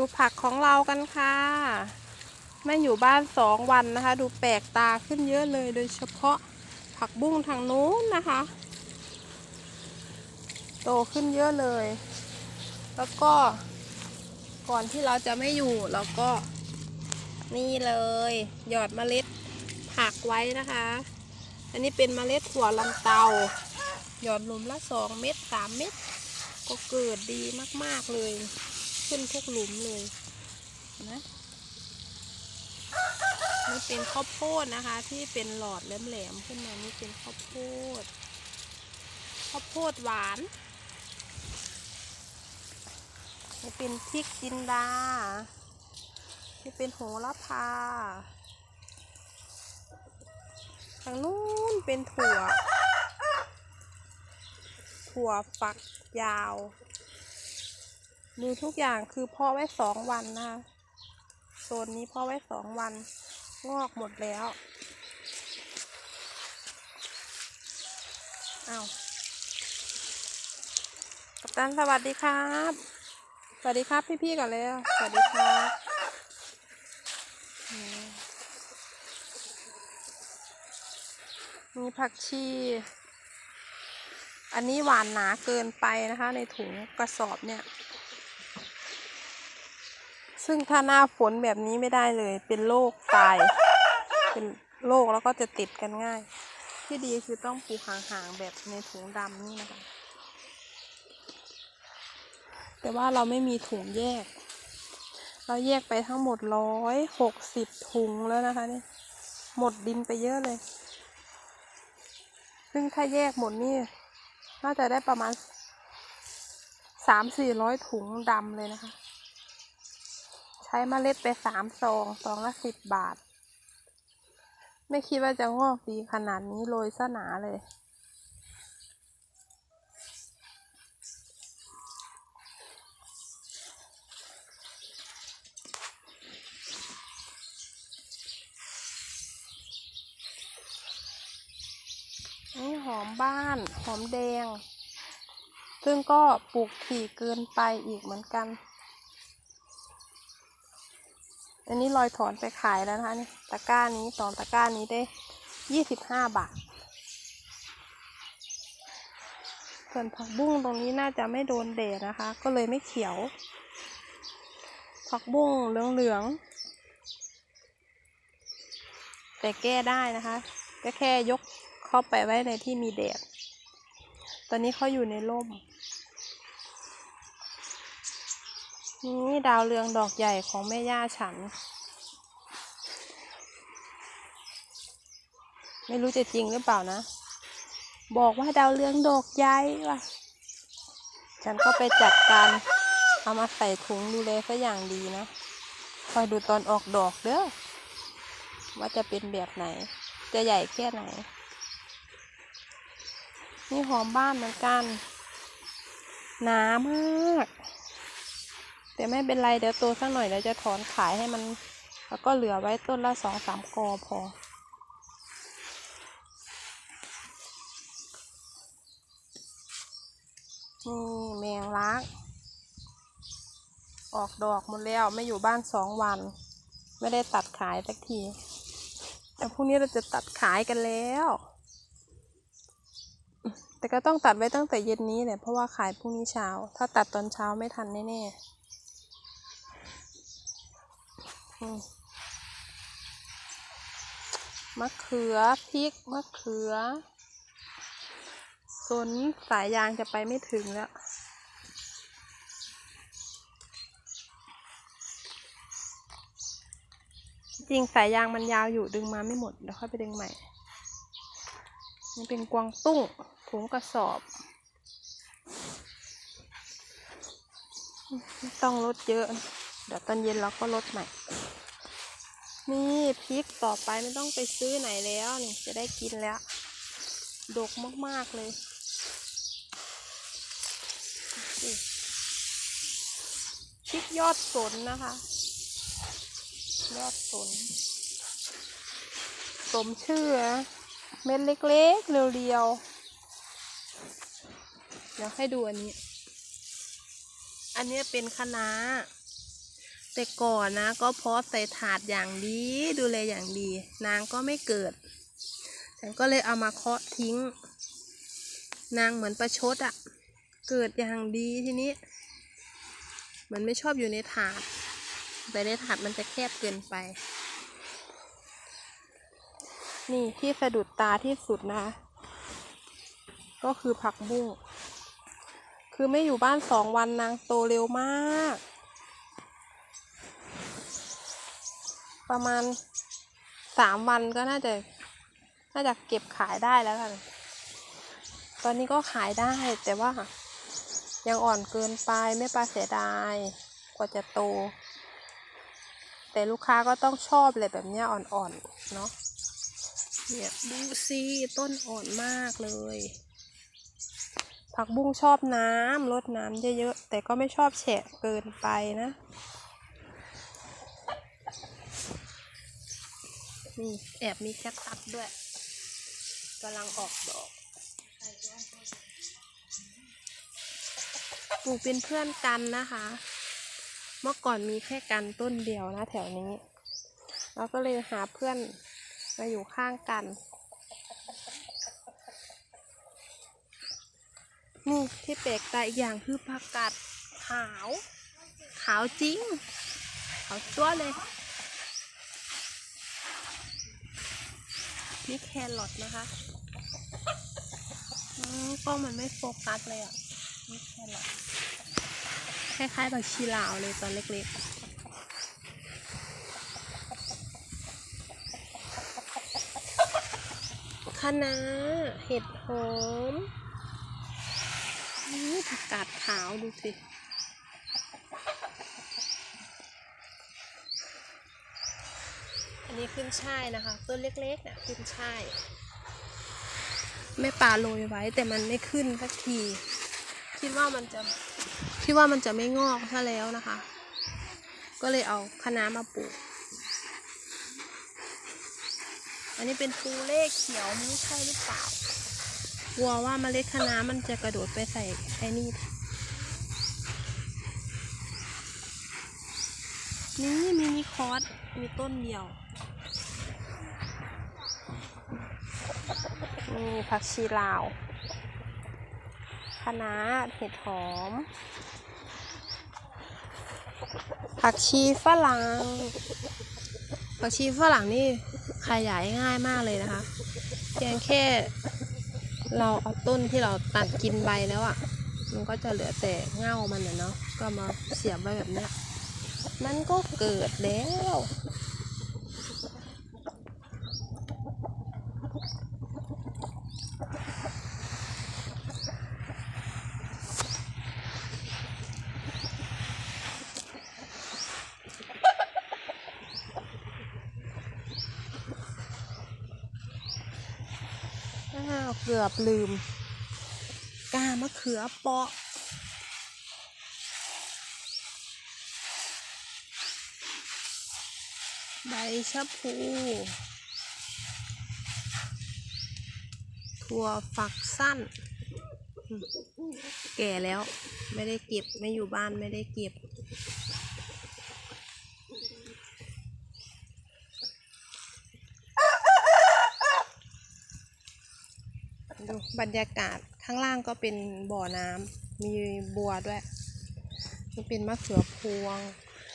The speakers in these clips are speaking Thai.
ดูผักของเรากันค่ะแม่อยู่บ้านสองวันนะคะ ดูแปลกตาขึ้นเยอะเลย โดยเฉพาะผักบุ้งทางนู้นนะคะ โตขึ้นเยอะเลย แล้วก็ก่อนที่เราจะไม่อยู่เราก็นี่เลย หยอดเมล็ดผักไว้นะคะ อันนี้เป็นเมล็ดถั่วลันเตา หยอดหลุมละสองเม็ดสามเม็ดก็เกิดดีมาก ๆ เลย ขึ้นทุกหลุมเลยนะนี่เป็นข้าวโพดนะคะ ที่เป็นหลอดแหลมๆขึ้นมานี่เป็นข้าวโพดข้าวโพดหวานนี่เป็นพริกจินดานี่เป็นโหระพาทางนู้นเป็นถั่ว ถั่วฝักยาว ดูทุกอย่างคือเพ่อไว้สองวันนะคะโซนนี้เพ่อไว้สองวัน งอกหมดแล้วอา้าวกัปตันสวัสดีครับ สวัสดีครับพี่ๆก่อนเลยสวัสดีครับมีผักชี อันนี้หวานหนาเกินไปนะคะ ในถุงกระสอบเนี่ย ซึ่งถ้าหน้าฝนแบบนี้ไม่ได้เลย เป็นโรคตาย เป็นโรคแล้วก็จะติดกันง่าย ที่ดีคือต้องปลูกห่างๆแบบในถุงดำนี่นะคะ แต่ว่าเราไม่มีถุงแยก เราแยกไปทั้งหมดร้อยหกสิบถุงแล้วนะคะเนี่ยหมดดินไปเยอะเลย ซึ่งถ้าแยกหมดนี่น่าจะได้ประมาณสามสี่ร้อยถุงดำเลยนะคะ ใช้เมล็ดไปสามซองซองละสิบบาท ไม่คิดว่าจะงอกดีขนาดนี้โรยซะหนาเลย นี่หอมบ้าน หอมแดง ซึ่งก็ปลูกถี่เกินไปอีกเหมือนกัน อันนี้ลอยถอนไปขายแล้วนะคะนี่ตะกร้านี้สองตะกร้านี้ได้ยี่สิบห้าบาท ส่วนผักบุ้งตรงนี้น่าจะไม่โดนแดดนะคะ ก็เลยไม่เขียว ผักบุ้งเหลืองๆแต่แก้ได้นะคะก็แค่ยกเข้าไปไว้ในที่มีแดด ตอนนี้เขาอยู่ในร่ม นี่ดาวเรืองดอกใหญ่ของแม่ย่าฉัน ไม่รู้จะจริงหรือเปล่านะ บอกว่าดาวเรืองดอกใหญ่ว่ะ ฉันก็ไปจัดการเอามาใส่ถุงดูแลซะอย่างดีนะ คอยดูตอนออกดอกเด้อ ว่าจะเป็นแบบไหน จะใหญ่แค่ไหน นี่หอมบ้านเหมือนกัน หนามาก แต่ไม่เป็นไรเดี๋ยวโตสักหน่อยเดี๋ยวจะถอนขายให้มัน แล้วก็เหลือไว้ต้นละสองสามกอพอ นี่แมงลัก ออกดอกหมดแล้วไม่อยู่บ้านสองวัน ไม่ได้ตัดขายสักที แต่พรุ่งนี้เราจะตัดขายกันแล้ว แต่ก็ต้องตัดไว้ตั้งแต่เย็นนี้แหละเพราะว่าขายพรุ่งนี้เช้า ถ้าตัดตอนเช้าไม่ทันแน่ๆ มมะเขือพริกมะเขือสนสายยางจะไปไม่ถึงแล้วจริงสายยางมันยาวอยู่ดึงมาไม่หมดเดี๋ยวค่อยไปดึงใหม่ นี่เป็นกวางตุ้งถุงกระสอบ ไม่ต้องลดเยอะ เดี๋ยวตอนเย็นเราก็ลดใหม่ นี่พริกต่อไปไม่ต้องไปซื้อไหนแล้วนี่จะได้กินแล้ว ดกมาก ๆ เลยพริกยอดสนนะคะ ยอดสน สมชื่อเม็ดเล็ก ๆ เรียว ๆ เดี๋ยวให้ดูอันนี้ อันนี้เป็นคะน้า แต่ก่อนนะ ก็เพาะใส่ถาดอย่างดีดูแลอย่างดี นางก็ไม่เกิด ฉันก็เลยเอามาเคาะทิ้ง นางเหมือนประชดอะ่ะ เกิดอย่างดีทีนี้ มันไม่ชอบอยู่ในถาด แต่ในถาดมันจะแคบเกินไป นี่ที่สะดุดตาที่สุดนะคะก็คือผักบุ้ง คือไม่อยู่บ้านสองวันนางโตเร็วมาก ประมาณสามวันก็น่าจะน่าจะเก็บขายได้แล้วกันตอนนี้ก็ขายได้แต่ว่า ยังอ่อนเกินไปไม่ปลาเสียดาย กว่าจะโต แต่ลูกค้าก็ต้องชอบเลยแบบเนี้ยอ่อนๆเนาะเนี่ยดูสิต้นอ่อนมากเลย ผักบุ้งชอบน้ำลดน้ำเยอะๆ แต่ก็ไม่ชอบแฉะเกินไปนะ นี่แอบมีแคคตัสด้วยกำลังออกดอกปลูกเป็นเพื่อนกันนะคะ เมื่อก่อนมีแค่กันต้นเดียวนะแถวนี้ เราก็เลยหาเพื่อนมาอยู่ข้างกัน นี่ที่แปลกตาอีกอย่างคือผักกาดขาว ขาวจริง ขาวจั่วเลย นี่แครอทนะคะกล้องมันไม่โฟกัสเลยอะ นี่แครอทคล้ายๆแบบชีลาวเลยตอนเล็กๆคะน้าเห็ดหอมนี่ผักกาดขาวดูสิ อันนี้ขึ้นช่ายนะคะต้นเล็กๆน่ะขึ้นช่ายแม่ปลาโรยไว้แต่มันไม่ขึ้นสักที คิดว่ามันจะคิดว่ามันจะไม่งอกซะแล้วนะคะ ก็เลยเอาคะน้ามาปลูก อันนี้เป็นปูเล่เขียวไม่รู้ใช่หรือเปล่ากลัวว่าเมล็ดคะน้ามันจะกระโดดไปใส่ไอ้นี่นี่มินิคอร์สมีต้นเดียว นี่ผักชีลาวคะน้าเห็ดหอม ผักชีฝรั่ง ผักชีฝรั่งนี่ขยายง่ายมากเลยนะคะ เพียงแค่เราเอาต้นที่เราตัดกินใบแล้วอะ่ะ มันก็จะเหลือแต่เง่ามันเนาะ ก็มาเสียบไว้แบบนี้ มันก็เกิดแล้วาว เกือบลืม กามะเขือเปาะ ใบชะพู ถั่วฝักสั้น แก่แล้วไม่ได้เก็บ ไม่อยู่บ้านไม่ได้เก็บ ดู บรรยากาศข้างล่างก็เป็นบ่อน้ำมีบัวด้วยนี่เป็นมะเขือพวง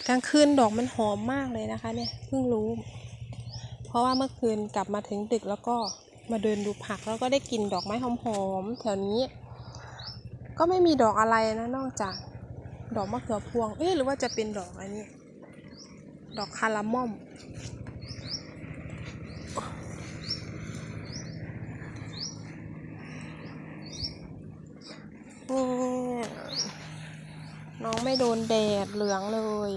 กลางคืนดอกมันหอมมากเลยนะคะ เนี่ยเพิ่งรู้ เพราะว่าเมื่อคืนกลับมาถึงดึกแล้วก็มาเดินดูผักแล้วก็ได้กลิ่นดอกไม้หอมๆแถวนี้ ก็ไม่มีดอกอะไรนะนอกจากดอกมะเขือพวง เอ๊ะหรือว่าจะเป็นดอกอันนี้ ดอกคาราม่อม นี่น้อง ไม่โดนแดดเหลืองเลย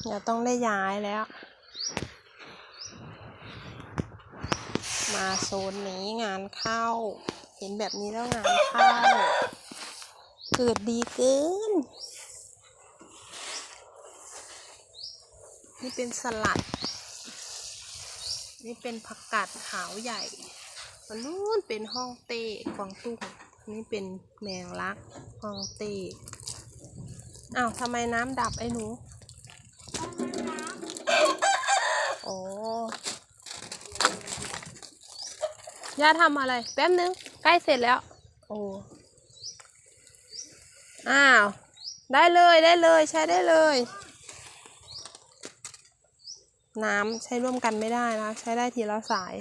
เดี๋ยวต้องได้ย้ายแล้ว มาโซนนี้งานเข้า เห็นแบบนี้แล้วงานเข้า เกิดดีเกิน นี่เป็นสลัด นี่เป็นผักกาดขาวใหญ่อันนู้นเป็นห้องเต้กวางตุ้ง นนี่เป็นแมงลักห้องเต้อ้าวทำไมน้ำดับไอ้หนู โอ้ย่าทำอะไร แป๊บนึง ใกล้เสร็จแล้ว โอ้อ้าว ได้เลยได้เลยใช้ได้เลย น้ำใช้ร่วมกันไม่ได้นะ ใช้ได้ทีละสาย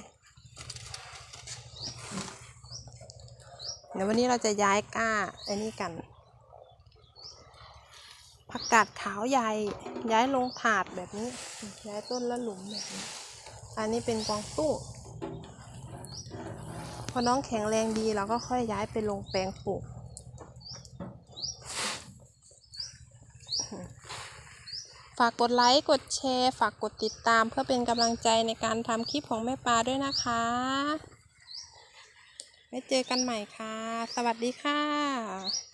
เดี๋ยววันนี้เราจะย้ายก้าไอ้นี่กัน ผักกาดขาวใหญ่ ย้ายลงถาดแบบนี้ ย้ายต้นละหลุมแบบนี้ อันนี้เป็นกวางตุ้ง พอน้องแข็งแรงดีเราก็ค่อยย้ายไปลงแปลงปลูก ฝากกดไลค์ กดแชร์ ฝากกดติดตามเพื่อเป็นกำลังใจในการทำคลิปของแม่ปลาด้วยนะคะ ไว้เจอกันใหม่ค่ะ สวัสดีค่ะ